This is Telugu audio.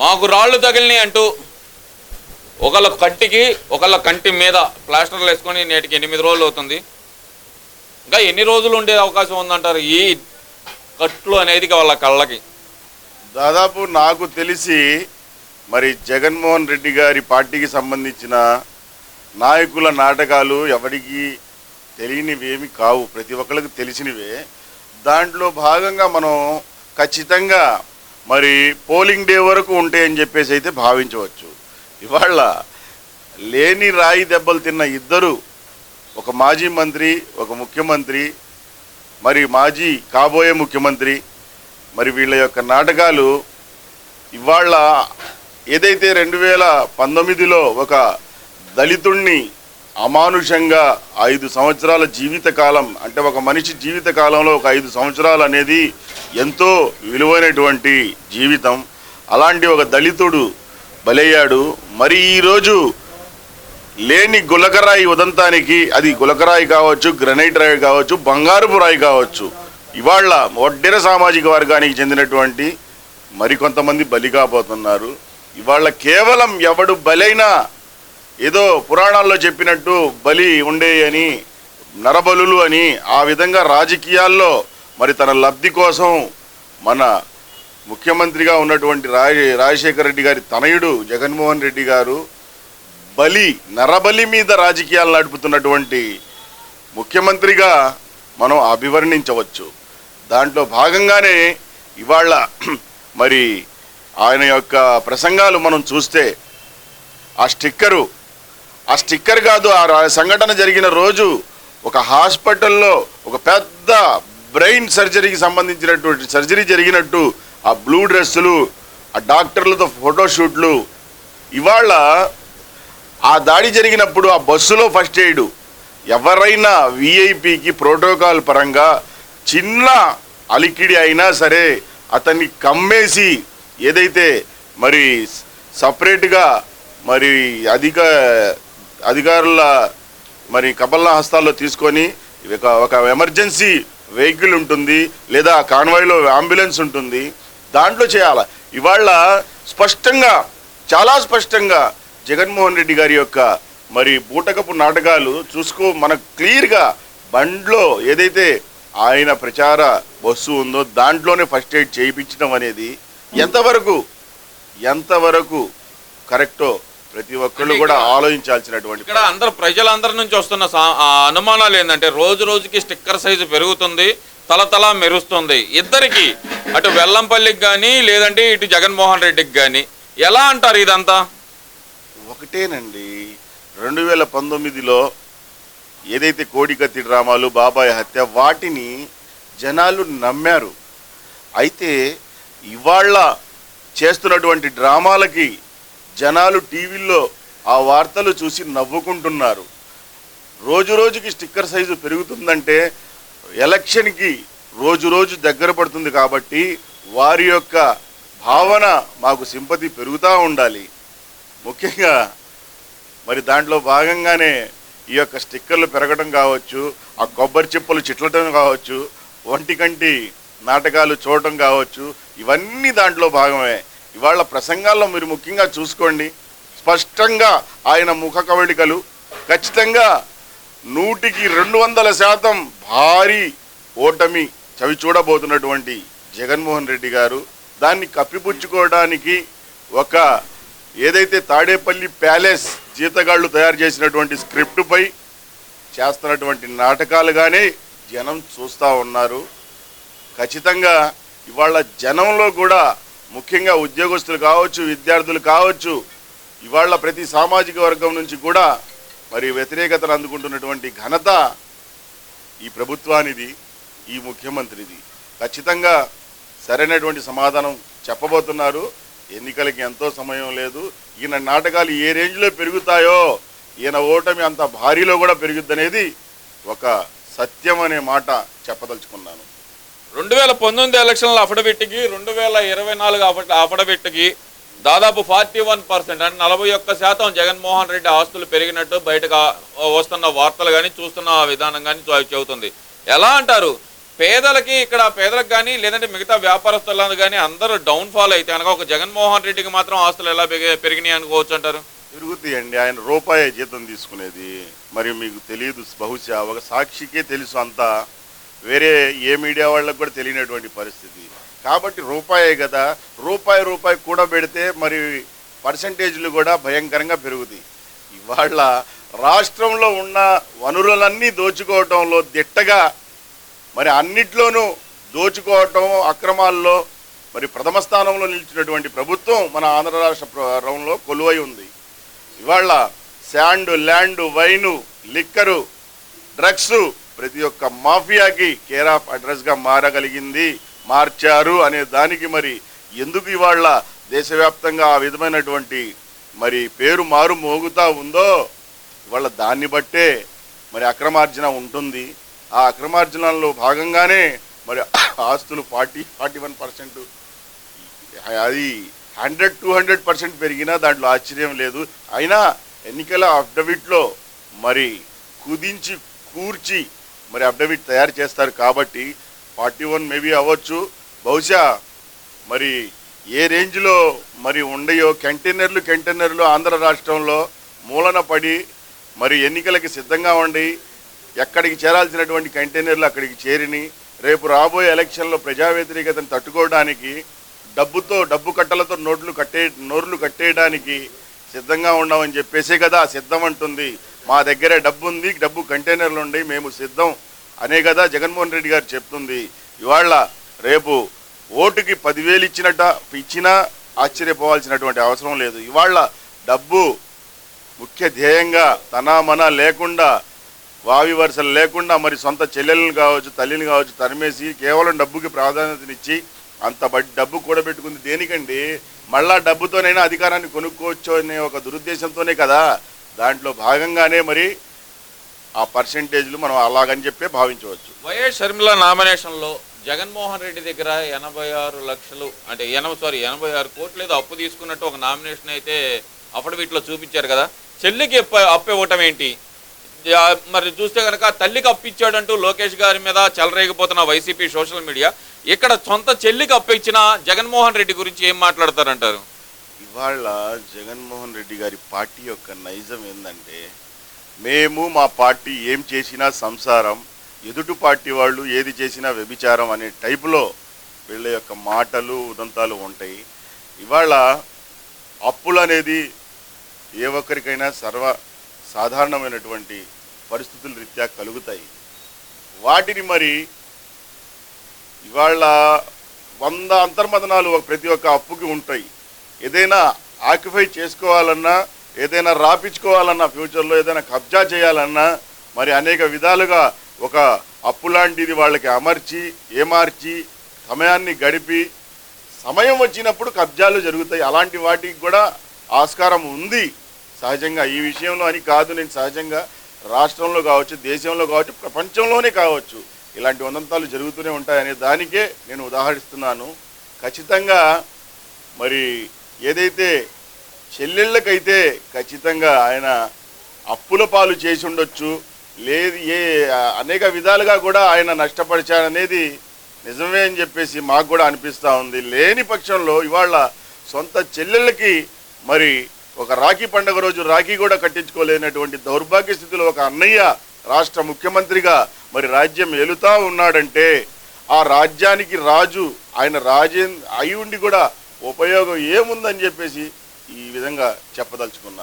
మాకు రాళ్ళు తగిలినాయి అంటూ ఒకళ్ళ కంటికి ఒకళ్ళ కంటి మీద ప్లాస్టర్లు వేసుకొని నేటికి ఎనిమిది రోజులు అవుతుంది. ఇంకా ఎన్ని రోజులు ఉండే అవకాశం ఉందంటారు ఈ కట్లు అనేది వాళ్ళ కళ్ళకి? దాదాపు నాకు తెలిసి మరి జగన్మోహన్ రెడ్డి గారి పార్టీకి సంబంధించిన నాయకుల నాటకాలు ఎవరికి తెలియనివేమి కావు. ప్రతి ఒక్కరికి తెలిసినవే. దాంట్లో భాగంగా మనం ఖచ్చితంగా మరి పోలింగ్ డే వరకు ఉంటాయని చెప్పేసి అయితే భావించవచ్చు. ఇవాళ లేని రాయి దెబ్బలు తిన్న ఇద్దరు ఒక మాజీ మంత్రి ఒక ముఖ్యమంత్రి మరి మాజీ కాబోయే ముఖ్యమంత్రి మరి వీళ్ళ యొక్క నాటకాలు ఇవాళ ఏదైతే రెండు వేల పంతొమ్మిదిలో ఒక దళితుణ్ణి అమానుషంగా ఐదు సంవత్సరాల జీవితకాలం అంటే ఒక మనిషి జీవితకాలంలో ఒక ఐదు సంవత్సరాలు అనేది ఎంతో విలువైనటువంటి జీవితం. అలాంటి ఒక దళితుడు బలయ్యాడు. మరి ఈరోజు లేని గులకరాయి ఉదంతానికి అది గులకరాయి కావచ్చు గ్రనైట్ రాయి కావచ్చు బంగారుపు రాయి కావచ్చు ఇవాళ వడ్డెర సామాజిక వర్గానికి చెందినటువంటి మరికొంతమంది బలి కాబోతున్నారు ఇవాళ కేవలం ఎవడు బలైనా ఏదో పురాణాల్లో చెప్పినట్టు బలి ఉండే అని నరబలులు అని ఆ విధంగా రాజకీయాల్లో మరి తన లబ్ధి కోసం మన ముఖ్యమంత్రిగా ఉన్నటువంటి రాజ రాజశేఖర రెడ్డి గారి తనయుడు జగన్మోహన్ రెడ్డి గారు బలి నరబలి మీద రాజకీయాలు నడుపుతున్నటువంటి ముఖ్యమంత్రిగా మనం అభివర్ణించవచ్చు. దాంట్లో భాగంగానే ఇవాళ మరి ఆయన యొక్క ప్రసంగాలు మనం చూస్తే ఆ స్టిక్కరు ఆ స్టిక్కర్ కాదు ఆ రా- సంఘటన జరిగిన రోజు ఒక హాస్పిటల్లో ఒక పెద్ద బ్రెయిన్ సర్జరీకి సంబంధించినటువంటి సర్జరీ జరిగినట్టు ఆ బ్లూ డ్రెస్సులు ఆ డాక్టర్లతో ఫోటోషూట్లు ఇవాళ ఆ దాడి జరిగినప్పుడు ఆ బస్సులో ఫస్ట్ ఎయిడ్. ఎవరైనా విఐపికి ప్రోటోకాల్ పరంగా చిన్న అలికిడి అయినా సరే అతన్ని కమ్మేసి ఏదైతే మరి సపరేట్గా మరి అధిక అధికారుల మరి కబల్లా హస్తాల్లో తీసుకొని ఒక ఒక ఎమర్జెన్సీ వెహికల్ ఉంటుంది లేదా కాన్వాయ్లో అంబులెన్స్ ఉంటుంది దాంట్లో చేయాలి? ఇవాళ స్పష్టంగా చాలా స్పష్టంగా జగన్మోహన్ రెడ్డి గారి యొక్క మరి బూటకపు నాటకాలు చూసుకో మనకు క్లియర్గా బండ్లో ఏదైతే ఆయన ప్రచార బస్సు ఉందో దాంట్లోనే ఫస్ట్ ఎయిడ్ చేయించడం అనేది ఎంతవరకు ఎంతవరకు కరెక్టో ప్రతి ఒక్కళ్ళు కూడా ఆలోచించాల్సినటువంటి ఇక్కడ అందరు ప్రజలందరి నుంచి వస్తున్న అనుమానాలు ఏంటంటే రోజు రోజుకి స్టిక్కర్ సైజు పెరుగుతుంది తల తల మెరుస్తుంది. ఇద్దరికి అటు వెల్లంపల్లికి కానీ లేదంటే ఇటు జగన్మోహన్ రెడ్డికి కానీ ఎలా అంటారు ఇదంతా? ఒకటేనండి రెండు వేల పంతొమ్మిదిలో ఏదైతే కోడికత్తి డ్రామాలు బాబాయ్ హత్య వాటిని జనాలు నమ్మారు. అయితే ఇవాళ చేస్తున్నటువంటి డ్రామాలకి జనాలు టీవీల్లో ఆ వార్తలు చూసి నవ్వుకుంటున్నారు. రోజు రోజుకి స్టిక్కర్ సైజు పెరుగుతుందంటే ఎలక్షన్కి రోజు రోజు దగ్గర పడుతుంది కాబట్టి వారి యొక్క భావన మాకు సింపతి పెరుగుతూ ఉండాలి. ముఖ్యంగా మరి దాంట్లో భాగంగానే ఈ యొక్క స్టిక్కర్లు పెరగడం కావచ్చు ఆ కొబ్బరి చిప్పలు చిట్లటం కావచ్చు ఒంటి కంటి నాటకాలు చూడటం కావచ్చు ఇవన్నీ దాంట్లో భాగమే. ఇవాళ ప్రసంగాల్లో మీరు ముఖ్యంగా చూసుకోండి. స్పష్టంగా ఆయన ముఖ కవళికలు. ఖచ్చితంగా నూటికి రెండు వందల శాతం భారీ ఓటమి చవి చూడబోతున్నటువంటి జగన్మోహన్ రెడ్డి గారు. దాన్ని కప్పిపుచ్చుకోవడానికి ఒక ఏదైతే తాడేపల్లి ప్యాలెస్ జీతగాళ్ళు తయారు చేసినటువంటి స్క్రిప్టుపై చేస్తున్నటువంటి నాటకాలుగానే జనం చూస్తూ ఉన్నారు. ఖచ్చితంగా ఇవాళ జనంలో కూడా ముఖ్యంగా ఉద్యోగస్తులు కావచ్చు విద్యార్థులు కావచ్చు ఇవాళ ప్రతి సామాజిక వర్గం నుంచి కూడా మరి వ్యతిరేకతను అందుకుంటున్నటువంటి ఘనత ఈ ప్రభుత్వానిది ఈ ముఖ్యమంత్రిది. ఖచ్చితంగా సరైనటువంటి సమాధానం చెప్పబోతున్నారు. ఎన్నికలకి ఎంతో సమయం లేదు. ఈయన నాటకాలు ఏ రేంజ్లో పెరుగుతాయో ఈయన ఓటమి అంత భారీలో కూడా పెరుగుద్దనేది ఒక సత్యం అనే మాట చెప్పదలుచుకున్నాను. రెండు వేల పంతొమ్మిది ఎలక్షన్ల అఫిడవిట్కి రెండు వేల ఇరవై నాలుగు అఫ- అఫిడవిట్కి దాదాపు ఫార్టీ వన్ పర్సెంట్ అంటే నలభై ఒక్క శాతం జగన్మోహన్ రెడ్డి ఆస్తులు పెరిగినట్టు బయటకు వస్తున్న వార్తలు కానీ చూస్తున్న విధానం కానీ చెబుతుంది. ఎలా అంటారు? పేదలకి ఇక్కడ పేదలకు కానీ లేదంటే మిగతా వ్యాపారస్తులకు కానీ అందరూ డౌన్ ఫాల్ అయితే అనగా ఒక జగన్మోహన్ రెడ్డికి మాత్రం ఆస్తులు ఎలా పెరిగి- పెరిగినాయి అనుకోవచ్చు అంటారు? అండి ఆయన రూపాయి జీతం తీసుకునేది. మరి మీకు తెలియదు బహుశా ఒక సాక్షికే తెలుసు అంతా. వేరే ఏ మీడియా వాళ్ళకు కూడా తెలియనటువంటి పరిస్థితి. కాబట్టి రూపాయే కదా. రూపాయి రూపాయి కూడా పెడితే మరి పర్సంటేజ్లు కూడా భయంకరంగా పెరుగుతాయి. ఇవాళ రాష్ట్రంలో ఉన్న వనరులన్నీ దోచుకోవటంలో దిట్టగా మరి అన్నిట్లోనూ దోచుకోవటం అక్రమాల్లో మరి ప్రథమ స్థానంలో నిలిచినటువంటి ప్రభుత్వం మన ఆంధ్ర రాష్ట్ర కొలువై ఉంది. ఇవాళ sand land wine liquor drugs ప్రతి ఒక్క మాఫియాకి కేర్ ఆఫ్ అడ్రస్గా మారగలిగింది. మార్చారు అనే దానికి మరి ఎందుకు ఇవాళ దేశవ్యాప్తంగా ఆ విధమైనటువంటి మరి పేరు మారు మోగుతా ఉందో ఇవాళ దాన్ని బట్టే మరి అక్రమార్జన ఉంటుంది. ఆ అక్రమార్జనలో భాగంగానే మరి ఆస్తులు ఫార్టీ ఫార్టీ వన్ పర్సెంట్ అది హండ్రెడ్ టూ హండ్రెడ్ పర్సెంట్ పెరిగినా దాంట్లో ఆశ్చర్యం లేదు. అయినా ఎన్నికల అఫిడవిట్లో మరి కుదించి కూర్చి మరి అఫిడవిట్ తయారు చేస్తారు కాబట్టి ఫార్టీ వన్ మేబీ అవ్వచ్చు. బహుశా మరి ఏ రేంజ్లో మరి ఉండయో కంటైనర్లు కంటైనర్లు ఆంధ్ర రాష్ట్రంలో మూలన పడి మరి ఎన్నికలకి సిద్ధంగా ఉండి ఎక్కడికి చేరాల్సినటువంటి కంటైనర్లు అక్కడికి చేరిని రేపు రాబోయే ఎలక్షన్లో ప్రజా వ్యతిరేకతను తట్టుకోవడానికి డబ్బుతో డబ్బు కట్టలతో నోట్లు కట్టే నోర్లు కట్టేయడానికి సిద్ధంగా ఉన్నామని చెప్పేసే కదా సిద్ధం అంటుంది. మా దగ్గర డబ్బు ఉంది డబ్బు కంటైనర్లు ఉండి మేము సిద్ధం. అనే కదా జగన్మోహన్ రెడ్డి గారు చెప్తుంది. ఇవాళ రేపు ఓటుకి పదివేలు ఇచ్చినట్ట ఇచ్చినా ఆశ్చర్యపోవాల్సినటువంటి అవసరం లేదు. ఇవాళ డబ్బు ముఖ్య ధ్యేయంగా తన మన లేకుండా వావి వరుసలు లేకుండా మరి సొంత చెల్లెలను కావచ్చు తల్లిని కావచ్చు తరిమేసి కేవలం డబ్బుకి ప్రాధాన్యతనిచ్చి అంత బడ్ డబ్బు కూడబెట్టుకుంది దేనికండి? మళ్ళా డబ్బుతోనైనా అధికారాన్ని కొనుక్కోవచ్చు అనే ఒక దురుద్దేశంతోనే కదా. దాంట్లో భాగంగానే మరి ఆ పర్సంటేజ్లు మనం అలాగని చెప్పే భావించవచ్చు. వైఎస్ షర్మిల నామినేషన్లో జగన్మోహన్ రెడ్డి దగ్గర ఎనభై ఆరు లక్షలు అంటే ఎనభై సారీ ఎనభై ఆరు కోట్లు ఏదో అప్పు తీసుకున్నట్టు ఒక నామినేషన్ అయితే అఫిడవిట్లో చూపించారు కదా. చెల్లికి అప్పు ఇవ్వటం ఏంటి? మరి చూస్తే కనుక తల్లికి అప్పు ఇచ్చాడంటూ లోకేష్ గారి మీద చెలరేగిపోతున్న వైసీపీ సోషల్ మీడియా ఇక్కడ సొంత చెల్లికి అప్పు ఇచ్చిన జగన్మోహన్ రెడ్డి గురించి ఏం మాట్లాడతారంటారు? ఇవాళ జగన్మోహన్ రెడ్డి గారి పార్టీ యొక్క నైజం ఏంటంటే మేము మా పార్టీ ఏం చేసినా సంసారం ఎదుటి పార్టీ వాళ్ళు ఏది చేసినా వ్యభిచారం అనే టైపులో వీళ్ళ యొక్క మాటలు ఉదంతాలు ఉంటాయి. ఇవాళ అప్పులు అనేది ఏ ఒక్కరికైనా సర్వ సాధారణమైనటువంటి పరిస్థితుల రీత్యా కలుగుతాయి. వాటిని మరి ఇవాళ వంద అంతర్మదనాలు ప్రతి ఒక్క అప్పుకి ఉంటాయి. ఏదైనా ఆక్యుపై చేసుకోవాలన్నా ఏదైనా రాపించుకోవాలన్నా ఫ్యూచర్లో ఏదైనా కబ్జా చేయాలన్నా మరి అనేక విధాలుగా ఒక అప్పు లాంటిది వాళ్ళకి అమర్చి ఏమార్చి సమయాన్ని గడిపి సమయం వచ్చినప్పుడు కబ్జాలు జరుగుతాయి. అలాంటి వాటికి కూడా ఆస్కారం ఉంది. సహజంగా ఈ విషయంలో అని కాదు నేను సహజంగా రాష్ట్రంలో కావచ్చు దేశంలో కావచ్చు ప్రపంచంలోనే కావచ్చు ఇలాంటి ఉన్నంతాలు జరుగుతూనే ఉంటాయనే దానికే నేను ఉదాహరిస్తున్నాను. ఖచ్చితంగా ఏదైతే చెల్లెళ్ళకైతే ఖచ్చితంగా ఆయన అప్పుల పాలు చేసి ఉండొచ్చు లేదు ఏ అనేక విధాలుగా కూడా ఆయన నష్టపరిచారనేది నిజమే అని చెప్పేసి మాకు కూడా అనిపిస్తూ ఉంది. లేని పక్షంలో ఇవాళ సొంత చెల్లెళ్ళకి మరి ఒక రాఖీ పండుగ రోజు రాఖీ కూడా కట్టించుకోలేనటువంటి దౌర్భాగ్య స్థితిలో ఒక అన్నయ్య రాష్ట్ర ముఖ్యమంత్రిగా మరి రాజ్యం ఏలుతా ఉన్నాడంటే ఆ రాజ్యానికి రాజు ఆయన రాజే అయి ఉండి కూడా ఉపయోగం ఏముందని చెప్పేసి ఈ విధంగా చెప్పదలుచుకున్నాను.